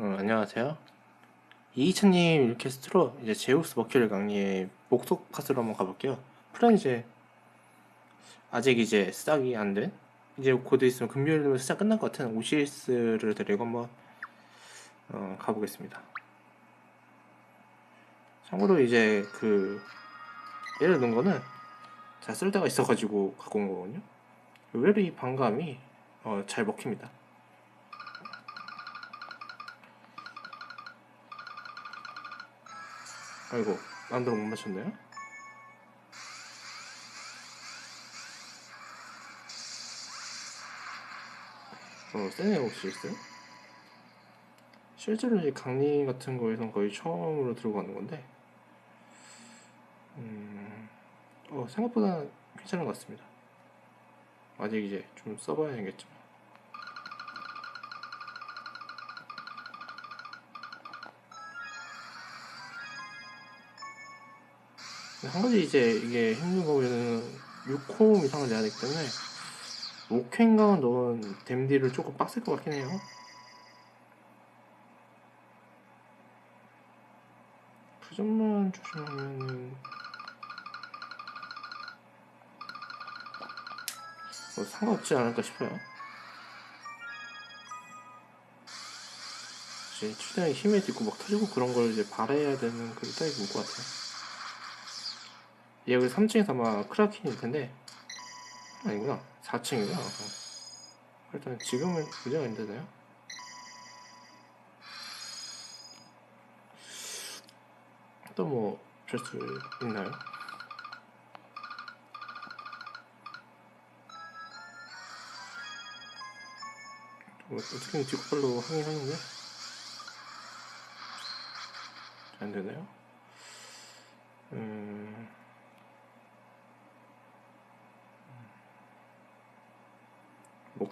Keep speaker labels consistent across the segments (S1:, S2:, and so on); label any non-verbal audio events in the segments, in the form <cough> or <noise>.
S1: 어, 안녕하세요. 이희찬님 리퀘스트로 이제 제우스 머큐리 강리의 목속 파스로 한번 가볼게요. 이제 아직 이제 시작이 안 된 이제 곧 있으면 금요일이면 시작 끝날 것 같은 오시리스를 데리고 한번 어, 가보겠습니다. 참고로 이제 그 얘를 넣은 거는 제가 쓸 데가 있어가지고 갖고 온 거거든요. 의외로 이 반감이 어, 잘 먹힙니다. 아이고 만들어 못 맞췄네요. 어 세네 혹시 있어요? 실제로 이 강림 같은 거에선 거의 처음으로 들고 가는 건데 음, 어, 생각보다 괜찮은 것 같습니다. 아직 이제 좀 써봐야겠죠 한 가지 이제 이게 힘든 거는 6홈 이상을 내야 되기 때문에 5캔가 넣은 댐디를 조금 빡셀 것 같긴 해요. 그 점만 조심하면은 뭐 상관없지 않을까 싶어요. 이제 최대한 힘에 있고 막 터지고 그런 걸 이제 바라야 되는 그 타입인 것 같아요. 얘 여기 3층에서 아마 크라켄일 텐데 아니구나 4층이구나 어. 일단 지금은 문제가 안 되나요? 또 뭐 줄 수 있나요? 뭐 어떻게든 뒷발로 하긴 하는데 안 되나요? 음...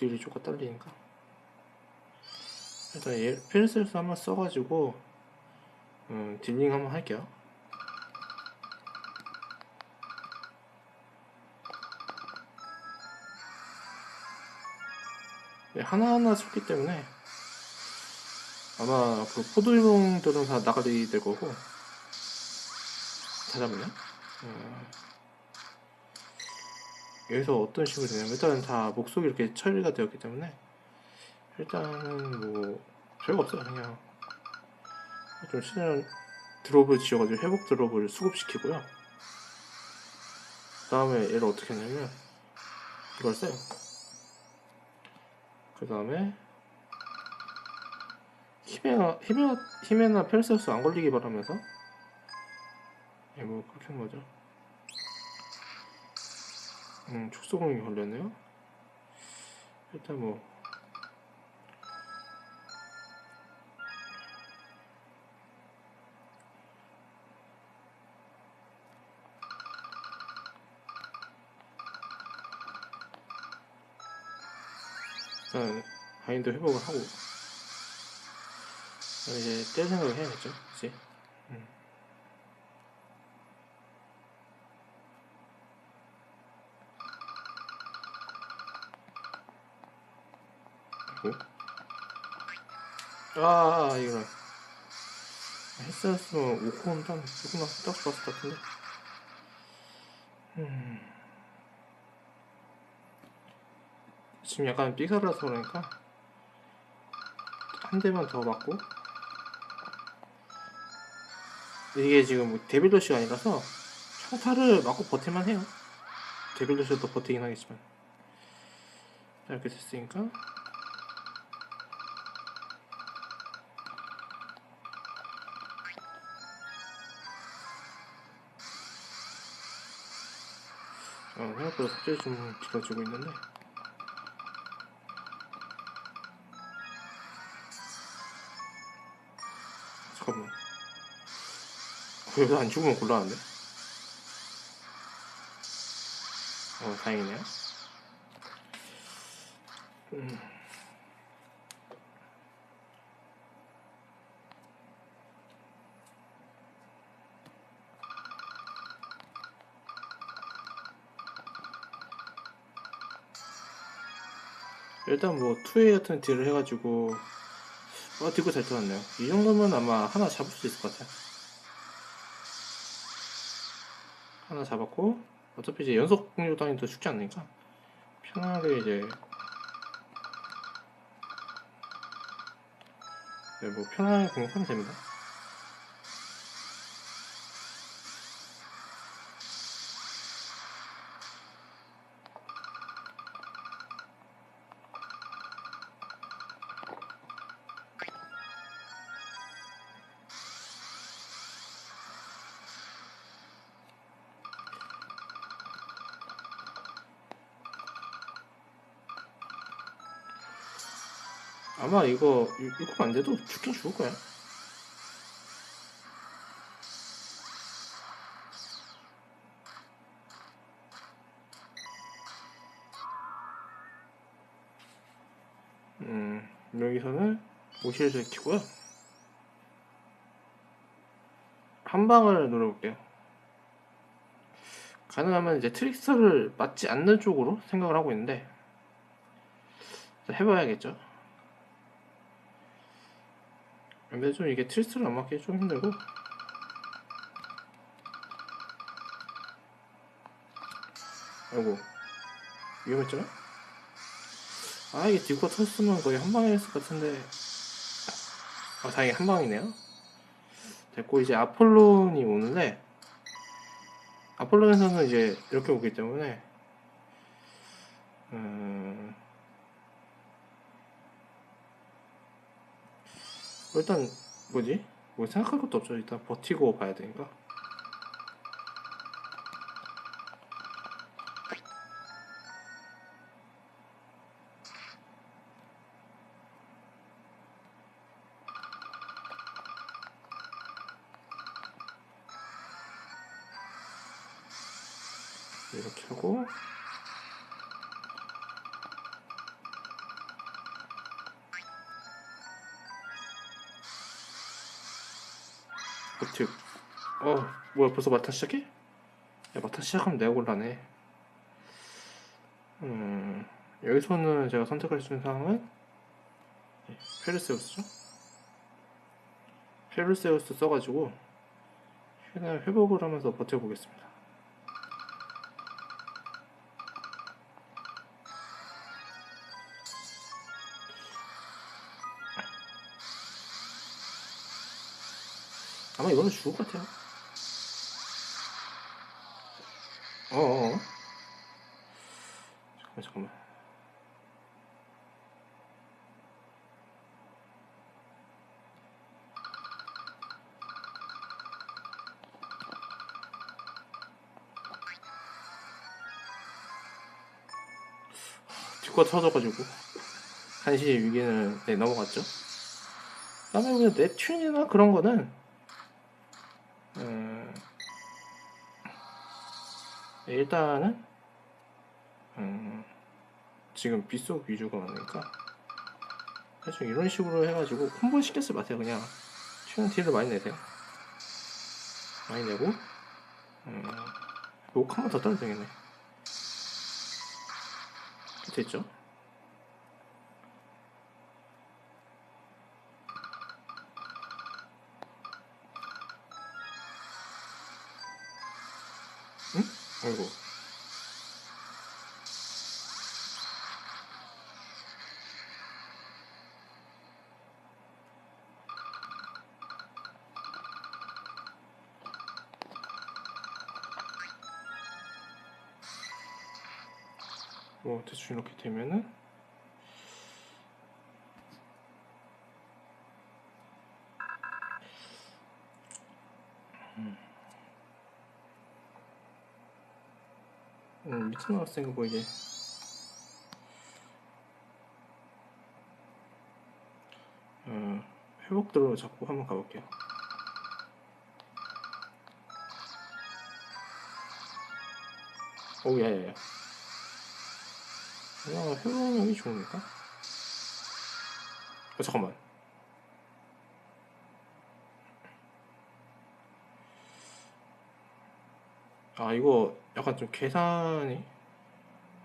S1: 목뒤이 조금 떨리니까. 일단 얘 필셀스 한번 써가지고 음, 딜링 한번 할게요. 하나하나 쳤기 때문에 아마 그 포도일봉들은 다 나가게 될 거고 다 잡네. 음. 여기서 어떤 식으로 되냐면 일단은 다 목속이 이렇게 처리가 되었기 때문에 일단은 뭐 별거 없어요. 그냥 좀 신을 드롭을 지어가지고 회복 드롭을 수급시키고요. 그 다음에 얘를 어떻게 하냐면 이걸 써요. 그 다음에 히메나 히메나 히메나 펠세우스 안 걸리기 바라면서 예, 뭐 그렇게 한 거죠 음, 축소공이 걸렸네요. 일단 뭐 일단 바인드 회복을 하고 이제 뗄 생각을 해야겠죠, 이제. 아, 아, 아 이거는 했었으면 5콘 딱 조금만 딱 좋았을 것 같은데. 음. 지금 약간 삐살라서 그러니까 한 대만 더 맞고. 이게 지금 뭐 데빌러시가 아니라서 평타를 맞고 버틸만 해요. 데빌러시도 버티긴 하겠지만. 이렇게 됐으니까 생각보다 속도이 좀 길어지고 있는데 잠깐만 여기서 안 죽으면 곤란한데? 어 다행이네요 음. 일단 뭐 투웨이 같은 딜을 해가지고 어, 뒷고 잘 들어왔네요. 이 정도면 아마 하나 잡을 수 있을 것 같아요. 하나 잡았고, 어차피 이제 연속 공격 당해도 죽지 않으니까, 편하게 이제, 네, 뭐, 편하게 공격하면 됩니다. 아마 이거 6급 안 돼도 죽긴 죽을 거야. 음, 여기서는 오실을 키고요. 한 방을 노려볼게요. 가능하면 이제 트릭스터를 맞지 않는 쪽으로 생각을 하고 있는데 해봐야겠죠. 근데 좀 이게 트리스를 안 맞기 좀 힘들고. 아이고 위험했죠? 아? 이게 뒷거 터졌으면 거의 한 방에 했을 것 같은데. 아 다행히 한 방이네요. 됐고 이제 아폴론이 오는데 아폴론에서는 이제 이렇게 오기 때문에 음... 일단 뭐지? 뭐 생각할 것도 없죠. 일단 버티고 봐야 되니까. 이렇게 하고 버티 어 뭐야 벌써 마타 시작해? 야 마타 시작하면 내가 곤란해 음 여기서는 제가 선택할 수 있는 상황은? 네, 페르세우스죠? 페르세우스 써가지고 회복을 하면서 버텨보겠습니다 죽을 것 같아요. 어어어. 잠깐만, 잠깐만. 뒷과 터져가지고 한시의 위기는 네, 넘어갔죠. 그다음에 그냥 nep튠이나 그런 거는 일단은 음, 지금 빗속 위주가 많으니까 대충 이런 식으로 해가지고 콤보 시켰을 것 같아요 그냥 튀는 딜을 많이 내세요 많이 내고 음, 욕한번 더 떨어야 되겠네 됐죠? 응? 아이고. 뭐 대충 이렇게 되면은 음, 밑에 나왔으니까 뭐 이제 어, 회복대로 잡고 한번 가볼게요. 오, 야야야. 야, 회복력이 좋으니까? 어, 잠깐만. 아, 이거 약간 좀 계산이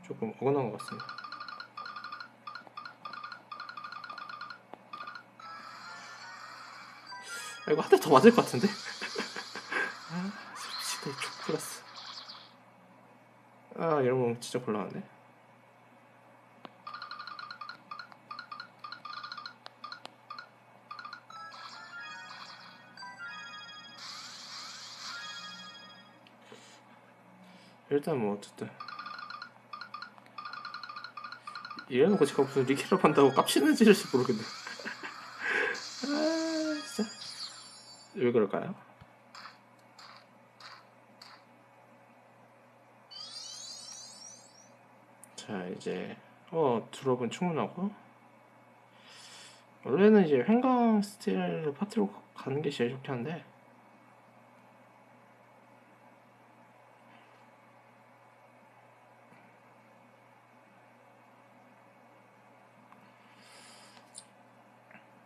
S1: 조금 어긋난 것 같습니다. 아, 이거 한 대 더 맞을 것 같은데? <laughs> 아, 미치다, 이 족플러스. 아, 이러면 진짜 곤란한데? 일단 뭐 어쨌든 이래놓고 제가 무슨 리케럽 한다고 깝치는 짓일지 모르겠네. 아 진짜? 왜 그럴까요? 자 이제 어 드롭은 충분하고. 원래는 이제 횡강 스틸 파티로 가는 게 제일 좋긴 한데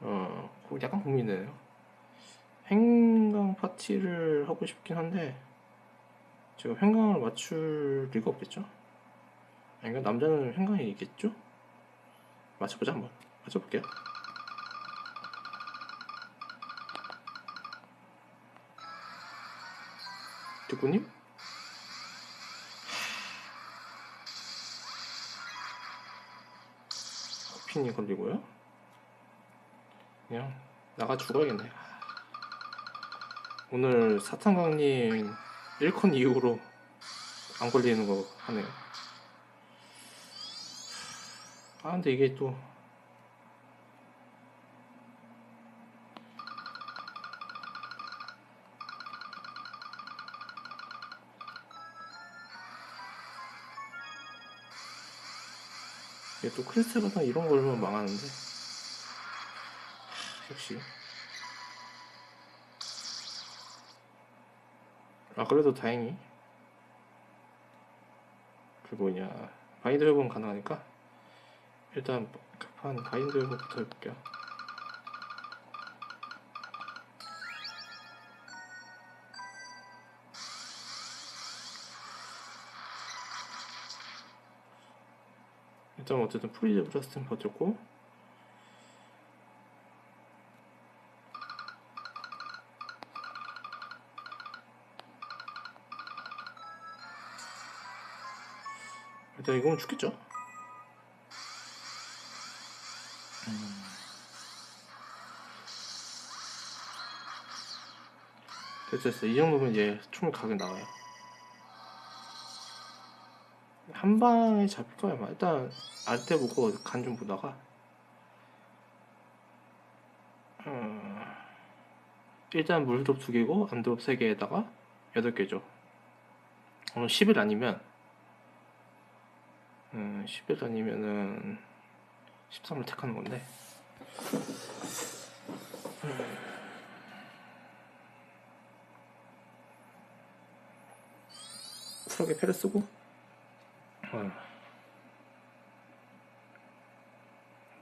S1: 어, 고- 약간 고민되네요. 파티를 하고 싶긴 한데, 제가 횡강을 맞출 리가 없겠죠? 아닌가? 남자는 횡강이 있겠죠? 맞춰보자, 한번. 맞춰볼게요. 듣구님? 커핀이 걸리고요. 그냥 나가 죽어야겠네. 오늘 사탕강님 1컨 이후로 안 걸리는 거 하네요. 아 근데 이게 또 이게 또 크리스탈 바탕 이런 걸면 망하는데 역시 아 그래도 다행히. 그 뭐냐. 바인드 회복은 가능하니까. 일단 급한 바인드 회복부터 해볼게요. 일단 어쨌든 프리즈 브라스ትን 버텼고 일단 이거면 죽겠죠? 음. 됐어 됐어. 이 정도면 이제 충분히 각이 나와요. 한 방에 잡힐 거야 아마. 일단 알때 보고 간 좀 보다가. 음, 일단 물드롭 두 개고 암드롭 세 개에다가 여덟 개죠. 오늘 10일 아니면 음, 10일 아니면은 13을 택하는 건데. 쿨하게 패를 쓰고? 어.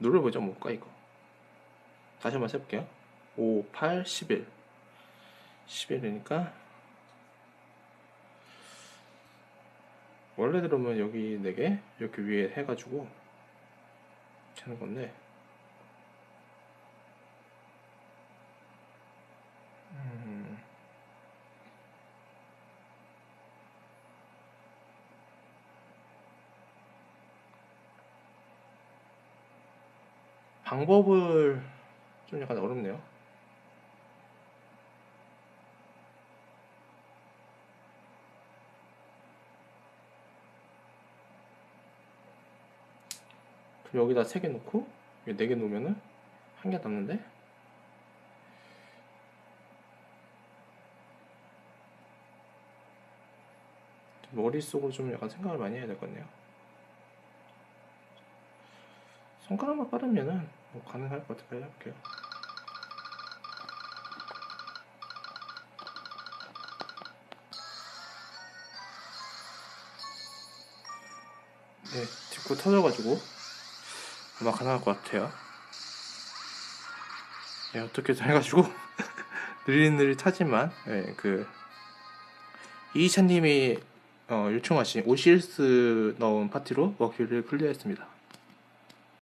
S1: 눌러보자 뭘까 이거. 다시 한번 세볼게요. 5, 8, 11 11이니까 원래 들으면 여기 4개 이렇게 위에 해가지고 채는 건데 음, 방법을 좀 약간 어렵네요. 그럼 여기다 3개 놓고 여기 4개 놓으면은 한 개 남는데 머릿속으로 좀 약간 생각을 많이 해야 될 것 같네요. 손가락만 빠르면은 뭐 가능할 것 같아요. 해볼게요. 네, 뒷구 터져가지고 아마 가능할 것 같아요. 네, 어떻게든 해가지고 <laughs> 느릿느릿하지만 네, 그 이희찬님이 어, 요청하신 오시리스 넣은 파티로 워큐를 클리어했습니다.